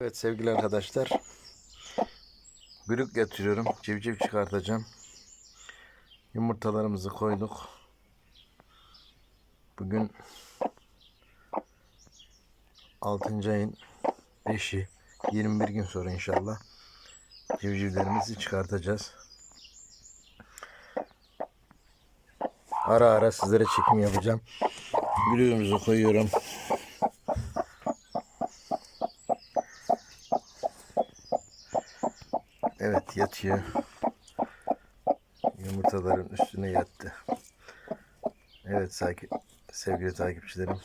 Evet sevgili arkadaşlar. Bülük getiriyorum. Civciv çıkartacağım. Yumurtalarımızı koyduk. Bugün 6. ayın 5'i 21 gün sonra inşallah civcivlerimizi çıkartacağız. Ara ara sizlere çekim yapacağım. Bülüğümüzü koyuyorum. Yatıyor. Yumurtaların üstüne yattı. Evet sakin, sevgili takipçilerim.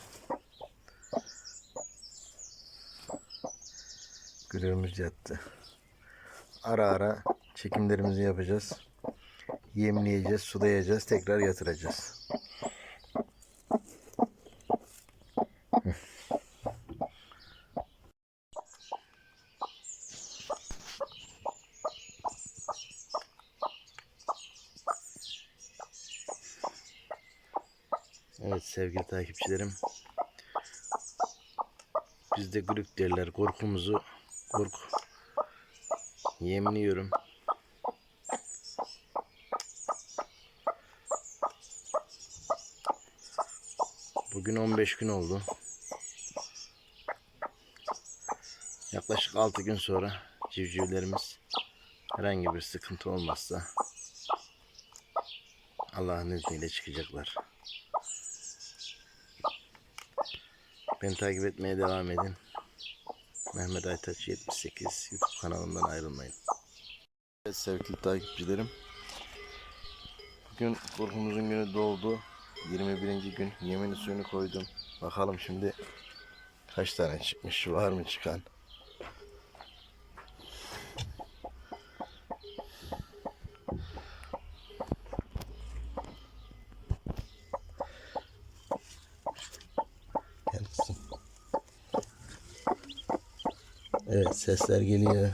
Gülümüz yattı. Ara ara çekimlerimizi yapacağız. Yemleyeceğiz, sulayacağız, tekrar yatıracağız. Evet sevgili takipçilerim. Bizde gülük derler. Korkumuzu korku yemliyorum. Bugün 15 gün oldu. Yaklaşık 6 gün sonra civcivlerimiz herhangi bir sıkıntı olmazsa Allah'ın izniyle çıkacaklar. Beni takip etmeye devam edin. Mehmet Aytaç 78 YouTube kanalından ayrılmayın. Evet sevgili takipçilerim. Bugün korkumuzun günü doldu. 21. gün yemini suyunu koydum. Bakalım şimdi kaç tane çıkmış var mı çıkan. Gel kızım. Evet sesler geliyor.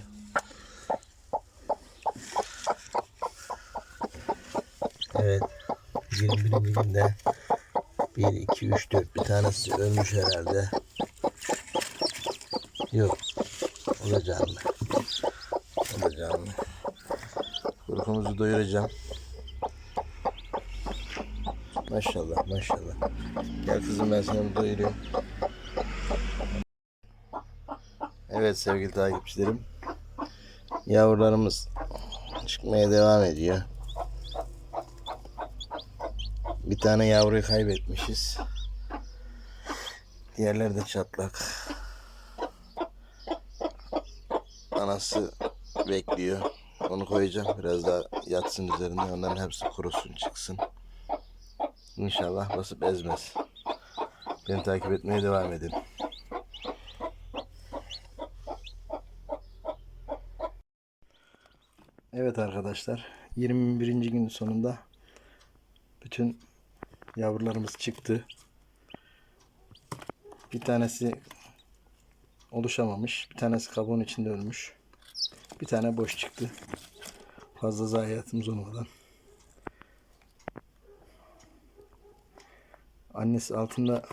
Evet. 21. günde 1, 2, 3, 4 bir tanesi ölmüş herhalde. Yok. O da canlı. O da canlı. Kurukumuzu doyuracağım. Maşallah maşallah. Gel kızım ben seni doyurayım. Evet sevgili takipçilerim. Yavrularımız çıkmaya devam ediyor. Bir tane yavruyu kaybetmişiz. Diğerleri de çatlak. Anası bekliyor. Onu koyacağım. Biraz daha yatsın üzerinde. Onların hepsi kurusun çıksın. İnşallah basıp ezmez. Beni takip etmeye devam edin. Evet arkadaşlar. 21. gün sonunda bütün yavrularımız çıktı. Bir tanesi oluşamamış. Bir tanesi kabuğun içinde ölmüş. Bir tane boş çıktı. Fazla zayiatımız olmadan. Annesi altında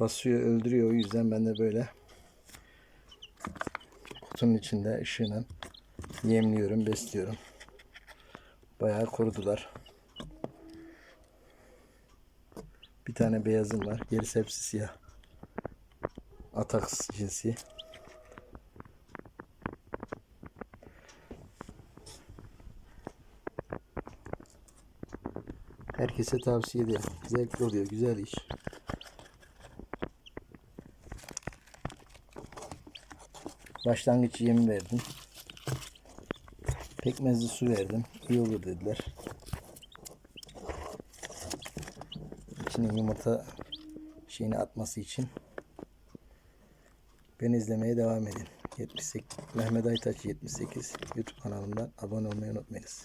basıyor, öldürüyor. O yüzden ben de böyle kutunun içinde ışığla yemliyorum, besliyorum. Bayağı korudular. Bir tane beyazım var. Gerisi hepsi siyah. Ataks cinsi. Herkese tavsiye ederim. Zevkli oluyor. Güzel iş. Başlangıç yem verdim. Pekmezli su verdim. İyi olur dediler. İçine yumurta şeyini atması için. Beni izlemeye devam edin. 78 Mehmet Aytaç 78 YouTube kanalımdan abone olmayı unutmayınız.